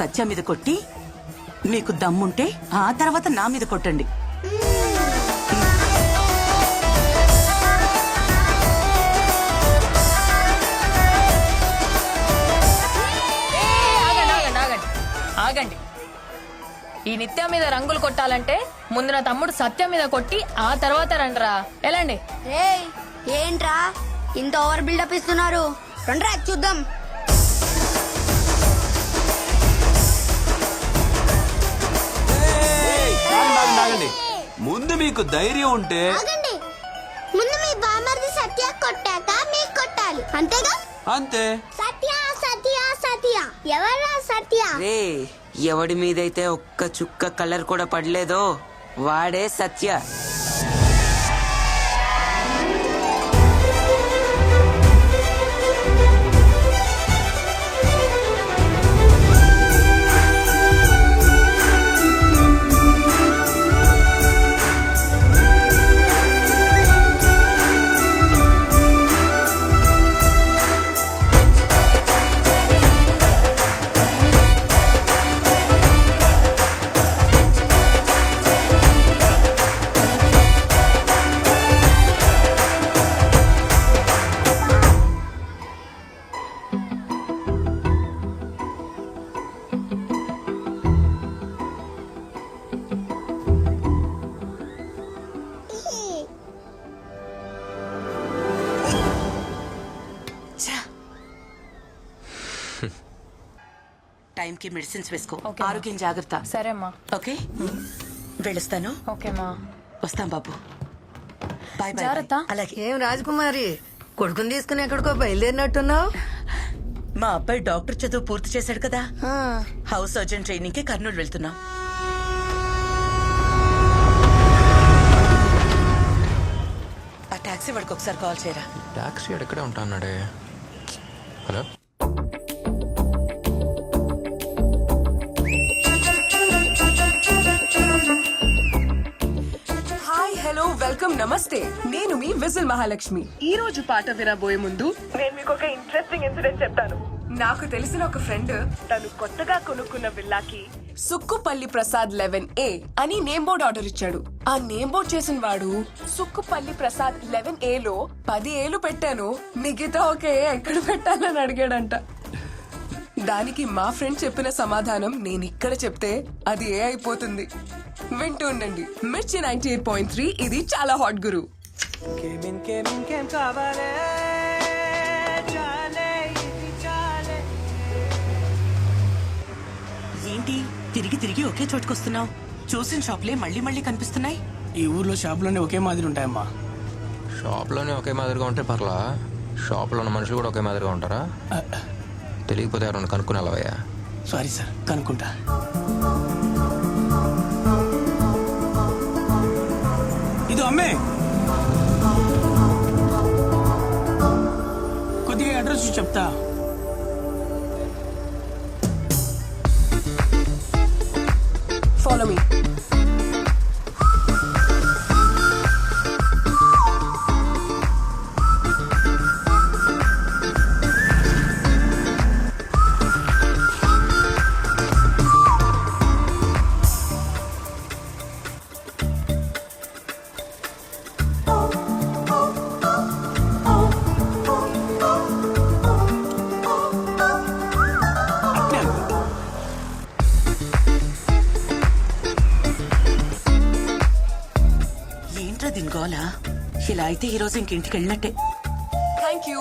సత్య మీద కొట్టి మీకు దమ్ముంటే ఆ తర్వాత నా మీద కొట్టండి. ఆగండి ఆగండి ఆగండి. ఆగండి. ఈ నిత్యం మీద రంగులు కొట్టాలంటే ముందు నా తమ్ముడు సత్యం మీద కొట్టి ఆ తర్వాత రండిరా. ఎలాండి? ఏంట్రా? ఇంత ఓవర్ బిల్డప్ ఇస్తున్నారు. రండ్రా చూద్దాం. ముందు మీకు ధైర్యం ఉంటే ఆగండి. ముందు మీ బామర్ది సత్య కొట్టాక మీకు కొట్టాలి. అంతేగా? అంతే. సత్య సత్య సత్య. ఎవరా సత్య? రే ఎవడి మీదైతే ఒక్క చుక్క కలర్ కూడా పడలేదో వాడే సత్య. టైంకి మెడిసిన్స్ వేసుకో. మా. ఆరోగ్యం జాగ్రత్త. సరే అమ్మా. ఓకే? వెళ్ళొస్తాను. ఓకేమా వస్తాం బాబు. బాయ్ బాయ్ జాగ్రత్త. అలాగే. ఏం రాజకుమారి? కొడుకుని తీసుకుని ఎక్కడికో బయలుదేరినట్టున్నావు? మా అబ్బాయి డాక్టర్ చదువు పూర్తి చేశాడు కదా. హౌస్ సర్జన్ ట్రైనింగ్కి కర్నూలు వెళ్తున్నాం. ఆ టాక్సీ వాడికి ఒకసారి కాల్ చేయరా. ట్యాక్సీ ఎక్కడే ఉంటా అన్నాడే. హలో? నమస్తే నేను మీ విజిల్ మహాలక్ష్మి. ఈ రోజు పాట వినబోయే ముందు నేను మీకు ఒక ఇంట్రెస్టింగ్ ఇన్సిడెంట్ చెప్తాను. నాకు తెలిసిన ఒక ఫ్రెండ్ తను కొత్తగా కొనుక్కున్న విల్లాకి సుక్కుపల్లి ప్రసాద్ లెవెన్ ఏ అని నేమ్ బోర్డ్ ఆర్డర్ ఇచ్చాడు. ఆ నేమ్ బోర్డ్ చేసిన వాడు సుక్కుపల్లి ప్రసాద్ లెవెన్ ఏ లో పది ఏలు పెట్టాను మిగతా ఒక ఏ ఎక్కడ పెట్టాలని అడిగాడంట. దానికి మా ఫ్రెండ్ చెప్పిన సమాధానం నేను ఇక్కడ చెప్తే అది ఏ అయిపోతుంది. వింటూ ఉండండి. మిర్చి నైన్టీ ఎయిట్ పాయింట్ త్రీ ఇది చాలా హాట్ గురు. ఏంటి? తిరిగి తిరిగి ఒకే చోటుకొస్తున్నావు. చూసిన షాప్లే మళ్ళీ మళ్ళీ కనిపిస్తున్నాయి. ఈ ఊర్లో షాపులన్నీ ఒకే మాదిరి ఉంటాయమ్మా. షాప్లోనే ఒకే మాదిరిగా ఉంటే పర్లా? షాప్లో ఉన్న మనుషులు కూడా ఒకే మాదిరిగా ఉంటారా? తెలియకపోతే ఎవరైనా కనుక్కుని వెళ్ళవయ్యా? సారీ సార్ కనుక్కుంటా. చెప్తా ఫాలో మీ అయితే ఈ రోజు ఇంకింటికి వెళ్ళినట్టే. Thank you?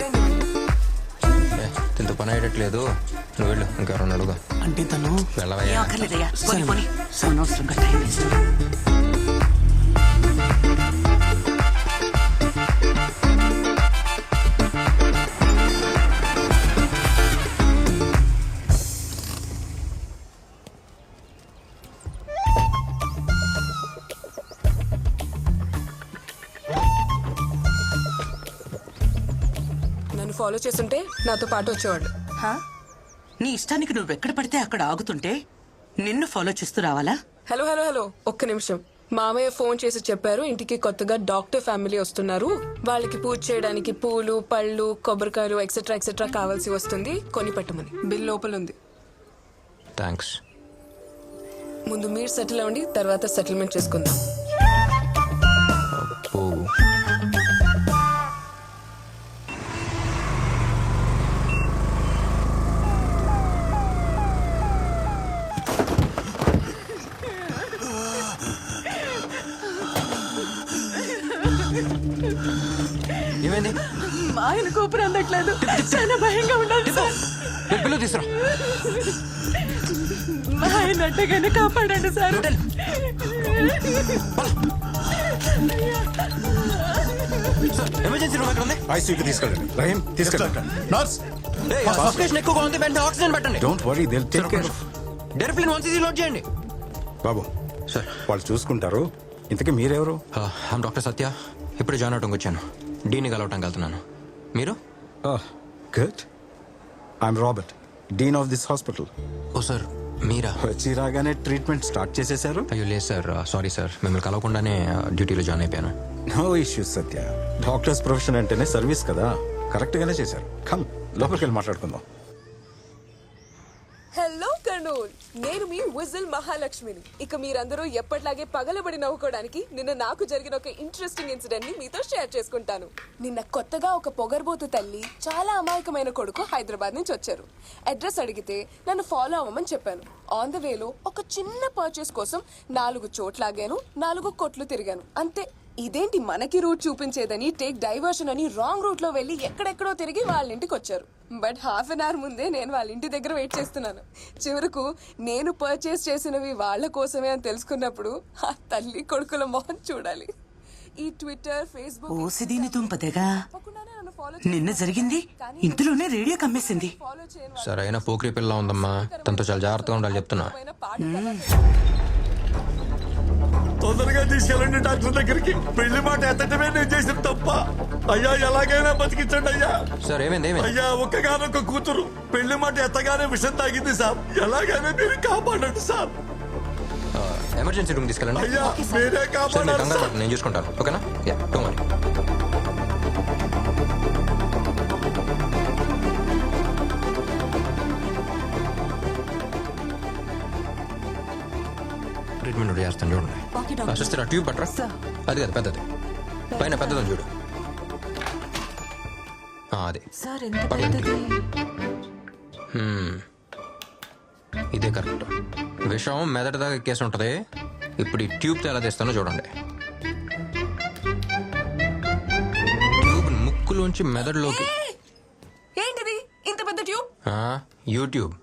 రెండు దీంతో పని అయ్యేటట్లేదు. నువ్వు వెళ్ళు ఇంకెవరన్నా అడుగు. అంటే తను వెళ్ళవయ్యా. అక్కర్లేదయ్యా. పోనీ పోనీ. అనవసరంగా టైం వేస్ట్. నన్ను ఫాలో చేస్తుంటే నాతో పాటు వచ్చేవాడు. హా? నీ ఇష్టానికి నువ్వెక్కడ పడితే అక్కడ ఆగుతుంటే నిన్ను ఫాలో చేస్తూ రావాలా? హలో హలో హలో ఒక్క నిమిషం. మామయ్య ఫోన్ చేసి చెప్పారు ఇంటికి కొత్తగా డాక్టర్ ఫ్యామిలీ వస్తున్నారు. వాళ్ళకి పూజ చేయడానికి పూలు పళ్ళు కొబ్బరికాయలు ఎక్సెట్రా ఎక్సెట్రా కావాల్సి వస్తుంది. కొని పెట్టమని. బిల్ లోపల ఉంది. థ్యాంక్స్ ముందు మీరు సెటిల్ అవ్వండి తర్వాత సెటిల్మెంట్ చేసుకుందాం. ఓ ఏమైంది? మా ఆయన కూపర్ అందట్లేదు. చాలా భయంగా ఉండాలి పిల్లలు తీసురా మా ఆయన అట్టగానే కాపాడండి సార్. ఎమర్జెన్సీ రూమ్ ఎక్కడ ఉంది? ఐసీయూకి తీసుకెళ్ళండి. రహీం తీసుకెళ్ళండి. నర్స్. సఫికేషన్ ఎక్కువగా ఉంది వెంటనే ఆక్సిజన్ పెట్టండి. డోంట్ వరీ దిల్ టేక్ కేర్ డెరిఫిన్ వన్ సీజీ లోడ్ చేయండి. బాబు సార్. వాళ్ళు చూసుకుంటారు. ఇంతకీ మీరెవరు? డాక్టర్ సత్య ఇప్పుడు జాయిన్ అవటంకి వచ్చాను. డీని కలవటానికి వెళ్తున్నాను. మీరు? Good I'm Robert dean of this hospital oh sir మీరా? వచ్చి రాగానే ట్రీట్మెంట్ స్టార్ట్ చేసేశారు అయ్యో లేదు సార్. Sorry sir. మిమ్మల్ని కలవకుండానే డ్యూటీలో జాయిన్ అయిపోయాను. No issues Satya. Doctors profession అంటేనే సర్వీస్ కదా. కరెక్ట్ గానే చేశారు. కమ్ లోపలికి వెళ్ళి మాట్లాడుకుందాం. హలో నేను మీ విజిల్ మహాలక్ష్మిని. ఇక మీరందరూ ఎప్పట్లాగే పగలబడి నవ్వుకోవడానికి నిన్న నాకు జరిగిన ఒక ఇంట్రెస్టింగ్ ఇన్సిడెంట్ని మీతో షేర్ చేసుకుంటాను. నిన్న కొత్తగా ఒక పొగర్బోతు తల్లి చాలా అమాయకమైన కొడుకు హైదరాబాద్ నుంచి వచ్చారు. అడ్రస్ అడిగితే నన్ను ఫాలో అవ్వమని చెప్పాను. ఆన్ ద వేలో ఒక చిన్న పర్చేస్ కోసం నాలుగు చోట్లాగాను నాలుగు కొట్లు తిరిగాను. అంతే ఇదేంటి మనకి రూట్ చూపించేదని టేక్ డైవర్షన్ అని రాంగ్ రూట్లో వెళ్ళి ఎక్కడెక్కడో తిరిగి వాళ్ళ ఇంటికి వచ్చారు. బట్ హాఫ్ అన్ అవర్ ముందే నేను వాళ్ళ ఇంటి దగ్గర వెయిట్ చేస్తున్నాను. చివరకు నేను పర్చేస్ చేసినవి వాళ్ళ కోసమే అని తెలుసుకున్నప్పుడు ఆ తల్లి కొడుకుల మొహం చూడాలి. ఈ ట్విట్టర్ ఫేస్బుక్ నన్ను. జరిగింది? ఇంతలోనే రేడియో కమ్మేసింది. సరైన పోకిరి పిల్ల ఉందమ్మా. తనతో చాలా జాగ్రత్తగా ఉండాలి చెప్తున్నా. తొందరగా తీసుకెళ్ళండి డాక్టర్ దగ్గరికి. పెళ్ళి మాట ఎత్తటమే నేను చేసిన తప్ప. అయ్యా ఎలాగైనా బతికించండి అయ్యా. సార్ ఏమైంది ఏమైంది? అయ్యా ఒక్కగానొక్క కూతురు. పెళ్ళి మాట ఎత్తగానే విషం తాగింది సార్. ఎలాగైనా మీరు కాపాడండి సార్. ఎమర్జెన్సీ రూమ్ తీసుకెళ్ళండి. అయ్యా మీరే సార్ మీరు కాపాడాలి కంగారు సార్. పడకండి, నేను చూసుకుంటాను. ఓకేనా? Yeah don't worry. ఒకటి చేస్తాను చూడండి సిస్టర్ ఆ ట్యూబ్ పట్టరా. అది కదా పెద్దది. పైన పెద్దదని చూడు. ఆ, అది. ఇదే కరెక్ట్. విషం మెదడు దాకా ఎక్కేసి ఉంటది. ఇప్పుడు ఈ ట్యూబ్ ఎలా తీస్తానో చూడండి. ట్యూబ్ ముక్కులోంచి మెదడులోకి ఏంటిది? ఇంత పెద్ద ట్యూబ్? ఆ, యూట్యూబ్.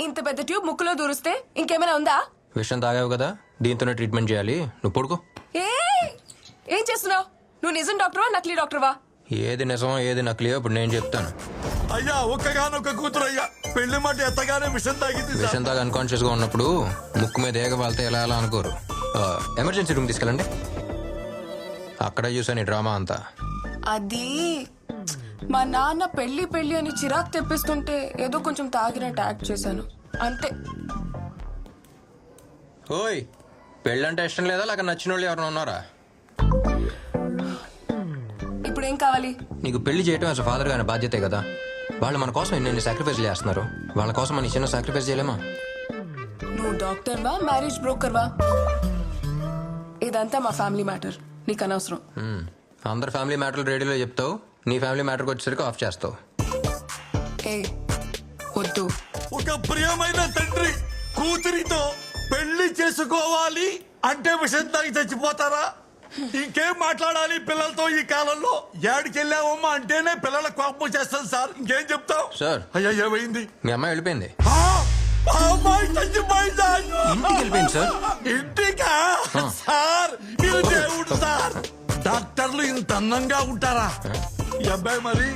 ఇంత పెద్ద ట్యూబ్ ముక్కులో దూరిస్తే ఇంకేమైనా ఉందా? విషం తాగావు కదా దీంతోనే ట్రీట్మెంట్ చేయాలి. నువ్వు పడుకో. ఏ ఏం చేస్తున్నావు? నువ్వు నిజం డాక్టర్వా నకిలీ డాక్టర్వా? ఏది నిజమో ఏది నకిలియో ఇప్పుడు నేను చెప్తాను. అయ్యా ఒక్కగానొక్క కూతురు అయ్యా. పెళ్ళి మాట ఎత్తగానే విషం తాగింది విషం తాగా అన్కాన్షియస్గా ఉన్నప్పుడు ముక్కు మీద ఏగ వాళ్తే ఎలా ఎలా అనుకోరు. ఎమర్జెన్సీ రూమ్ తీసుకెళ్ళండి. అక్కడ చూసాను ఈ డ్రామా అంతా. అది మా నాన్న పెళ్ళి పెళ్ళి అని చిరాకు తెప్పిస్తుంటే ఏదో కొంచెం తాగినట్టు యాక్ట్ చేశాను. అంతే. ఓయ్ పెళ్ళంటే ఇష్టం లేదా? లేక నచ్చిన వాళ్ళు ఎవరైనా ఉన్నారా? ఇప్పుడు ఏం కావాలి? నీకు పెళ్ళి చేయడం అసలు ఫాదర్ గారి బాధ్యతే కదా? వాళ్ళు మన కోసం ఎన్ని సాక్రిఫైస్ చేస్తున్నారు? వాళ్ళ కోసం మన చిన్న సాక్రిఫైస్ చేయలేమా? నువ్వు డాక్టర్ వా మ్యారేజ్ బ్రోకర్ వా? ఇదంతా మా ఫ్యామిలీ మ్యాటర్ నీకు అనవసరం. అందరి ఫ్యామిలీ మ్యాటర్లు రేడియోలో చెప్తావు నీ ఫ్యామిలీ మ్యాటర్కి వచ్చేసరికి ఆఫ్ చేస్తావు. ఏ వద్దు. ఒక ప్రియమైన తండ్రి కూతురితో పెళ్ళి చేసుకోవాలి అంటే విషం తాగి చచ్చిపోతారా? ఇంకేం మాట్లాడాలి పిల్లలతో ఈ కాలంలో? ఏడికెళ్ళావమ్మా అంటేనే పిల్లల కోపం చేస్తాను సార్. ఇంకేం చెప్తావు? సార్. అయ్యా ఏమైంది? మీ అమ్మాయి వెళ్ళిపోయింది. ఆ! ఆ అమ్మాయి చచ్చిపోయిందా? ఇంటికి వెళ్ళిపోయింది సార్. ఇంటికా? సార్ మీరు దేవుడు సార్. డాక్టర్లు ఇంత అందంగా ఉంటారా? ఈ అబ్బాయి మరి